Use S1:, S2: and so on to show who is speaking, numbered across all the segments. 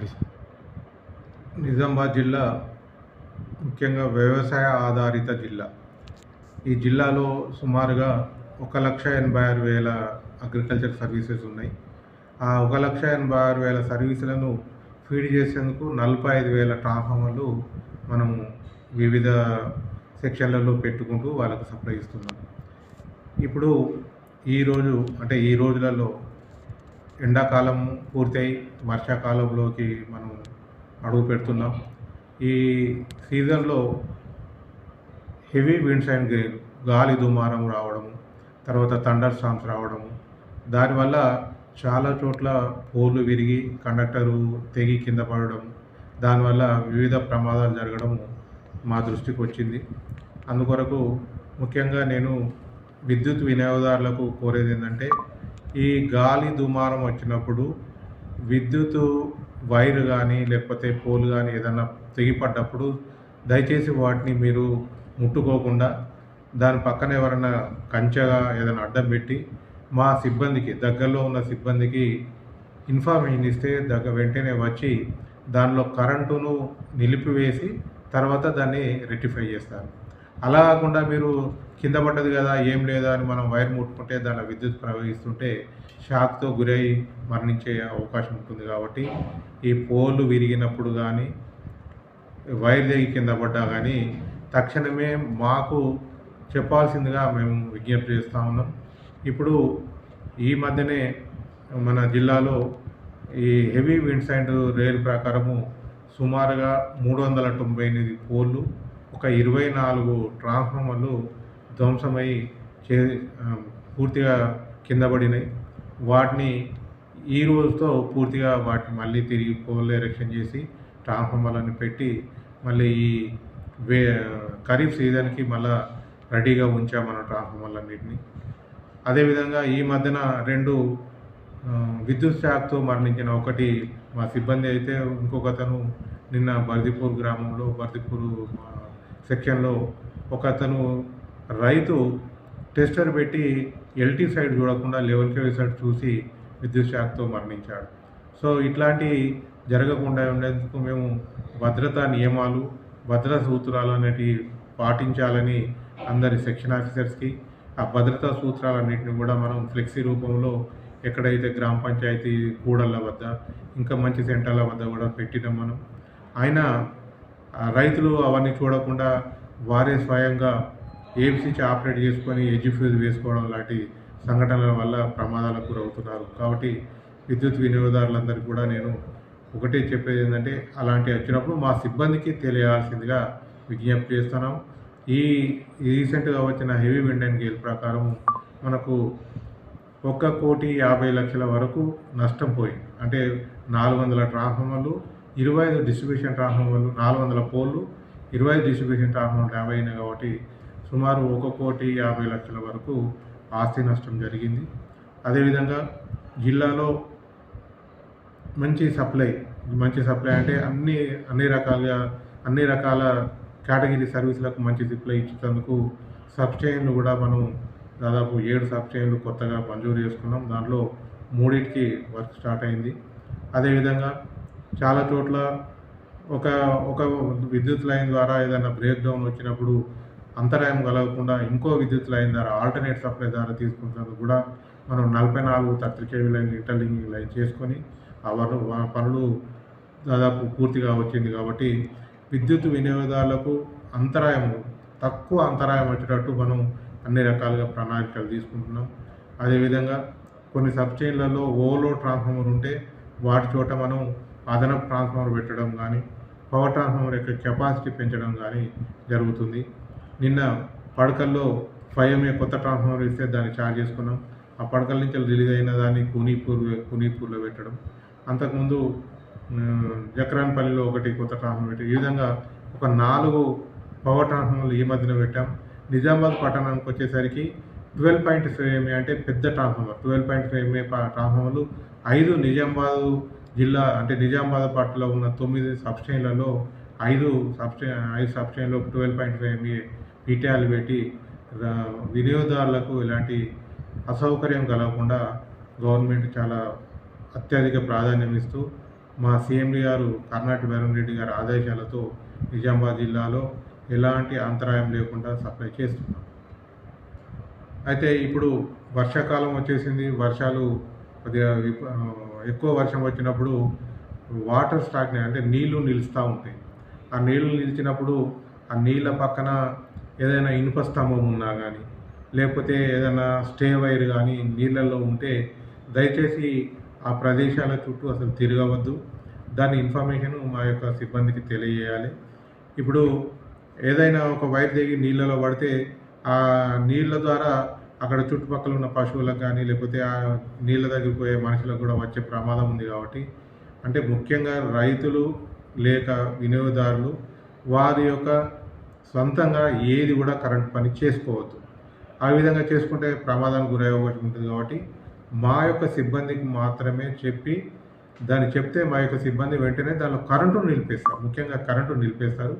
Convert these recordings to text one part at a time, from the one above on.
S1: కడిసి
S2: నిజామాబాద్ జిల్లా ముఖ్యంగా వ్యవసాయ ఆధారిత జిల్లా. ఈ జిల్లాలో సుమారుగా ఒక లక్ష ఎనభై ఆరు వేల అగ్రికల్చర్ సర్వీసెస్ ఉన్నాయి. ఆ ఒక లక్ష ఎనభై ఆరు వేల సర్వీసులను ఫీడ్ చేసేందుకు నలభై ఐదు వేల ట్రాన్స్ఫార్మర్లు మనము వివిధ సెక్షన్లలో పెట్టుకుంటూ వాళ్ళకు సప్లై ఇస్తున్నాం. ఇప్పుడు ఈరోజు అంటే ఈ రోజులలో ఎండాకాలం పూర్తయి వర్షాకాలంలోకి మనం అడుగు పెడుతున్నాం. ఈ సీజన్లో హెవీ విండ్స్ అండ్ గ్రేన్ గాలి దుమారం రావడము తర్వాత థండర్ స్టామ్స్ రావడము దానివల్ల చాలా చోట్ల పోర్లు విరిగి కండక్టరు తెగి కింద పడడం దానివల్ల వివిధ ప్రమాదాలు జరగడం మా దృష్టికి వచ్చింది. అందుకొరకు ముఖ్యంగా నేను విద్యుత్ వినియోగదారులకు కోరేది ఏంటంటే ఈ గాలి దుమారం వచ్చినప్పుడు విద్యుత్ వైర్ కానీ లేకపోతే పోల్ కానీ ఏదైనా తెగిపడ్డప్పుడు దయచేసి వాటిని మీరు ముట్టుకోకుండా దాని పక్కన ఎవరైనా కంచెగా ఏదైనా అడ్డం పెట్టి మా సిబ్బందికి దగ్గరలో ఉన్న సిబ్బందికి ఇన్ఫర్మేషన్ ఇస్తే దగ్గర వెంటనే వచ్చి దానిలో కరెంటును నిలిపివేసి తర్వాత దాన్ని రెక్టిఫై చేస్తారు. అలా కాకుండా మీరు కింద పడ్డది కదా ఏం లేదా అని మనం వైర్ ముట్టుకుంటే దానిలో విద్యుత్ ప్రవహిస్తుంటే షాక్తో గురై మరణించే అవకాశం ఉంటుంది కాబట్టి ఈ పోలు విరిగినప్పుడు కానీ వైర్ దిగి కింద పడ్డా కానీ తక్షణమే మాకు చెప్పాల్సిందిగా మేము విజ్ఞప్తి చేస్తూ ఉన్నాం. ఇప్పుడు ఈ మధ్యనే మన జిల్లాలో ఈ హెవీ విండ్స్ అండ్ రైల్ ప్రకారము సుమారుగా మూడు వందల తొంభై ఎనిమిది పోళ్ళు ఒక ఇరవై నాలుగు ట్రాన్స్ఫార్మర్లు ధ్వంసమై చే పూర్తిగా కింద పడినాయి. వాటిని ఈ రోజుతో పూర్తిగా వాటిని మళ్ళీ తిరిగి పోల్ ఎరెక్షన్ చేసి ట్రాన్స్ఫార్మర్లను పెట్టి మళ్ళీ ఈ వే ఖరీఫ్ సీజన్కి మళ్ళా రెడీగా ఉంచాం మన ట్రాన్స్ఫార్మర్లన్నింటినీ అదేవిధంగా ఈ మధ్యన రెండు విద్యుత్ శాఖతో మరణించిన ఒకటి మా సిబ్బంది అయితే ఇంకొక అతను నిన్న బర్దిపూర్ గ్రామంలో బర్దిపూర్ సెక్షన్లో ఒక అతను రైతు టెస్టర్ పెట్టి ఎల్టీ సైడ్ చూడకుండా లెవెల్ కేవీ సైడ్ చూసి విద్యుత్ శాఖతో మరణించాడు. సో ఇట్లాంటి జరగకుండా ఉండేందుకు మేము భద్రతా నియమాలు భద్రతా సూత్రాలు అనేటివి పాటించాలని అందరి సెక్షన్ ఆఫీసర్స్కి ఆ భద్రతా సూత్రాలన్నింటినీ కూడా మనం ఫ్లెక్సీ రూపంలో ఎక్కడైతే గ్రామ పంచాయతీ కూడళ్ళ వద్ద ఇంకా మంచి సెంటర్ల వద్ద కూడా పెట్టినాం మనం. ఆయన రైతులు అవన్నీ చూడకుండా వారే స్వయంగా ఏబిసిచి ఆపరేట్ చేసుకొని ఎడ్జిఫ్యూజ్ వేసుకోవడం లాంటి సంఘటనల వల్ల ప్రమాదాలకు గురవుతున్నారు. కాబట్టి విద్యుత్ వినియోగదారులందరికీ కూడా నేను ఒకటే చెప్పేది ఏంటంటే అలాంటి వచ్చినప్పుడు మా సిబ్బందికి తెలియాల్సిందిగా విజ్ఞప్తి చేస్తున్నాం. ఈ రీసెంట్గా వచ్చిన హెవీ విండ్ అండ్ గేల్ ప్రకారం మనకు ఒక్క కోటి యాభై లక్షల వరకు నష్టం పోయింది. అంటే నాలుగు వందల ట్రాన్స్ఫార్మర్లు ఇరవై ఐదు డిస్ట్రిబ్యూషన్ ట్రాన్స్ఫార్మర్లు నాలుగు వందల పోల్లు ఇరవై ఐదు డిస్ట్రిబ్యూషన్ ట్రాన్స్ఫార్మర్లు యాభై అయినాయి కాబట్టి సుమారు ఒక కోటి యాభై లక్షల వరకు ఆస్తి నష్టం జరిగింది. అదేవిధంగా జిల్లాలో మంచి సప్లై మంచి సప్లై అంటే అన్ని అన్ని రకాలుగా అన్ని రకాల కేటగిరీ సర్వీసులకు మంచి సప్లై ఇచ్చేందుకు సబ్స్టైన్లు కూడా మనం దాదాపు ఏడు సబ్స్టైన్లు కొత్తగా మంజూరు చేసుకున్నాం. దాంట్లో మూడింటికి వర్క్ స్టార్ట్ అయింది. అదేవిధంగా చాలా చోట్ల ఒక ఒక విద్యుత్ లైన్ ద్వారా ఏదైనా బ్రేక్ డౌన్ వచ్చినప్పుడు అంతరాయం కలగకుండా ఇంకో విద్యుత్ లైన్ ద్వారా ఆల్టర్నేట్ సప్లై ద్వారా తీసుకుంటున్నందుకు కూడా మనం నలభై నాలుగు thirty KV line interlinking line చేసుకొని ఆ ఆ పనులు దాదాపు పూర్తిగా వచ్చింది కాబట్టి విద్యుత్ వినియోగదారులకు అంతరాయం తక్కువ అంతరాయం వచ్చేటట్టు మనం అన్ని రకాలుగా ప్రణాళికలు తీసుకుంటున్నాం. అదేవిధంగా కొన్ని సబ్స్టేషన్లలో ఓవర్లోడ్ ట్రాన్స్ఫార్మర్ ఉంటే వాటి చోట మనం అదనపు ట్రాన్స్ఫార్మర్ పెట్టడం కానీ పవర్ ట్రాన్స్ఫార్మర్ యొక్క కెపాసిటీ పెంచడం కానీ జరుగుతుంది. నిన్న పడకల్లో ఫైవ్ ఎంఏ కొత్త ట్రాన్స్ఫార్మర్ ఇస్తే దాన్ని ఛార్జ్ చేసుకున్నాం. ఆ పడకల నుంచి రిలీజ్ అయిన దాన్ని కునీపూర్ కునీపూర్లో పెట్టడం. అంతకుముందు జక్రాన్పల్లిలో ఒకటి కొత్త ట్రాన్స్ఫార్మర్ పెట్టి. ఈ విధంగా ఒక నాలుగు పవర్ ట్రాన్స్ఫార్మర్లు ఈ మధ్యన పెట్టాం. నిజామాబాద్ పట్టణానికి వచ్చేసరికి ట్వెల్వ్ పాయింట్ ఫైవ్ ఎంఏ అంటే పెద్ద transformer twelve point five MA ట్రాన్స్ఫార్మర్లు ఐదు నిజామాబాద్ జిల్లా అంటే నిజామాబాద్ పట్టలో ఉన్న తొమ్మిది సబ్స్టైన్లలో ఐదు సబ్స్టే ఐదు సబ్స్టైన్లో ట్వెల్వ్ పాయింట్ ఫైవ్ ఎంఏ పీటీఆర్లు పెట్టి వినియోగదారులకు ఇలాంటి అసౌకర్యం కలగకుండా గవర్నమెంట్ చాలా అత్యధిక ప్రాధాన్యం ఇస్తూ మా సీఎండీ గారు కర్ణాటి వరుణ్ రెడ్డి గారి ఆదేశాలతో నిజామాబాద్ జిల్లాలో ఎలాంటి అంతరాయం లేకుండా సప్లై చేస్తున్నాం. అయితే ఇప్పుడు వర్షాకాలం వచ్చేసింది. వర్షాలు కొద్దిగా ఎక్కువ వర్షం వచ్చినప్పుడు వాటర్ స్టాక్ అంటే నీళ్ళు నిలుస్తూ ఉంటాయి. ఆ నీళ్ళు నిలిచినప్పుడు ఆ నీళ్ళ పక్కన ఏదైనా ఇనుప స్తంభం ఉన్నా కానీ లేకపోతే ఏదైనా స్టే వైర్ కానీ నీళ్ళల్లో ఉంటే దయచేసి ఆ ప్రదేశాల చుట్టూ అసలు తిరగవద్దు. దాని ఇన్ఫర్మేషన్ మా యొక్క సిబ్బందికి తెలియజేయాలి. ఇప్పుడు ఏదైనా ఒక వైర్ దిగి నీళ్ళలో పడితే ఆ నీళ్ళ ద్వారా అక్కడ చుట్టుపక్కల ఉన్న పశువులకు కానీ లేకపోతే ఆ నీళ్ళ తగ్గిపోయే పోయే మనుషులకు కూడా వచ్చే ప్రమాదం ఉంది కాబట్టి అంటే ముఖ్యంగా రైతులు లేక వినియోగదారులు వారి యొక్క సొంతంగా ఏది కూడా కరెంట్ పని చేసుకోవద్దు. ఆ విధంగా చేసుకుంటే ప్రమాదానికి గురయ్యే అవకాశం ఉంటుంది కాబట్టి మా యొక్క సిబ్బందికి మాత్రమే చెప్పి దాన్ని చెప్తే మా యొక్క సిబ్బంది వెంటనే దానిలో కరెంటు నిలిపేస్తారు. ముఖ్యంగా కరెంటు నిలిపేస్తారు.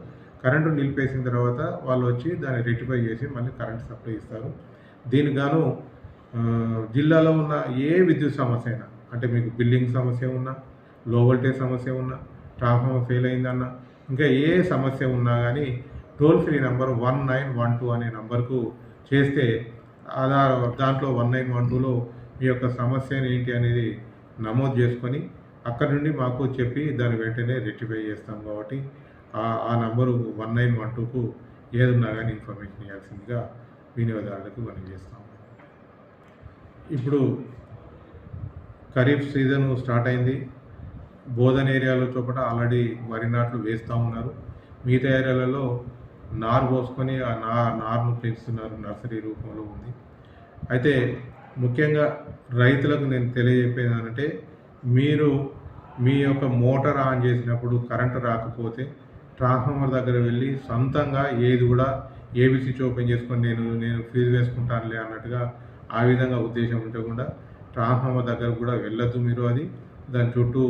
S2: కరెంటు నిలిపేసిన తర్వాత వాళ్ళు వచ్చి దాన్ని రెక్టిఫై చేసి మళ్ళీ కరెంట్ సప్లై ఇస్తారు. దీనికి గాను జిల్లాలో ఉన్న ఏ విద్యుత్ సమస్య అయినా అంటే మీకు బిల్డింగ్ సమస్య ఉన్నా లో వోల్టేజ్ సమస్య ఉన్నా ట్రాన్స్ఫార్మర్ ఫెయిల్ అయిందన్నా ఇంకా ఏ సమస్య ఉన్నా కానీ toll free number one nine one two అనే నంబర్కు చేస్తే అలా దాంట్లో వన్ నైన్ వన్ టూలో మీ యొక్క సమస్య ఏంటి అనేది నమోదు చేసుకొని అక్కడ నుండి మాకు చెప్పి దాన్ని వెంటనే రెక్టిఫై చేస్తాం కాబట్టి ఆ number number one nine one టూకు ఏదున్నా కానీ ఇన్ఫర్మేషన్ ఇవ్వాల్సిందిగా వినియోగదారులకు మనం చేస్తాం ఇప్పుడు ఖరీఫ్ సీజన్ స్టార్ట్ అయింది. బోధన్ ఏరియాలో చొప్పట ఆల్రెడీ వరి నాట్లు వేస్తూ ఉన్నారు. మిగతా ఏరియాలలో నారు పోసుకొని ఆ నా నారును పెంచుతున్నారు నర్సరీ రూపంలో ఉంది. అయితే ముఖ్యంగా రైతులకు నేను తెలియజెప్పేదానంటే మీరు మీ యొక్క మోటార్ ఆన్ చేసినప్పుడు కరెంటు రాకపోతే ట్రాన్స్ఫార్మర్ దగ్గర వెళ్ళి సొంతంగా ఏది కూడా ఏబిసి ఓపెన్ చేసుకొని నేను నేను ఫీజు వేసుకుంటానులే అన్నట్టుగా ఆ విధంగా ఉద్దేశం ఉంచకుండా ట్రాన్స్ఫార్మర్ దగ్గర కూడా వెళ్ళొద్దు మీరు అది. దాని చుట్టూ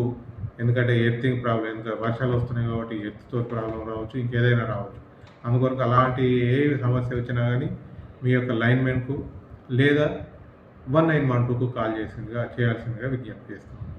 S2: ఎందుకంటే ఎర్తింగ్ ప్రాబ్లం ఎందుకంటే వర్షాలు వస్తున్నాయి కాబట్టి ఎర్త్తో ప్రాబ్లం రావచ్చు ఇంకేదైనా రావచ్చు. అందుకొరకు అలాంటి ఏ సమస్య వచ్చినా కానీ మీ యొక్క లైన్మెన్కు లేదా వన్ నైన్ వన్ టూకు కాల్ చేసిందిగా చేయాల్సిందిగా విజ్ఞప్తి చేస్తాం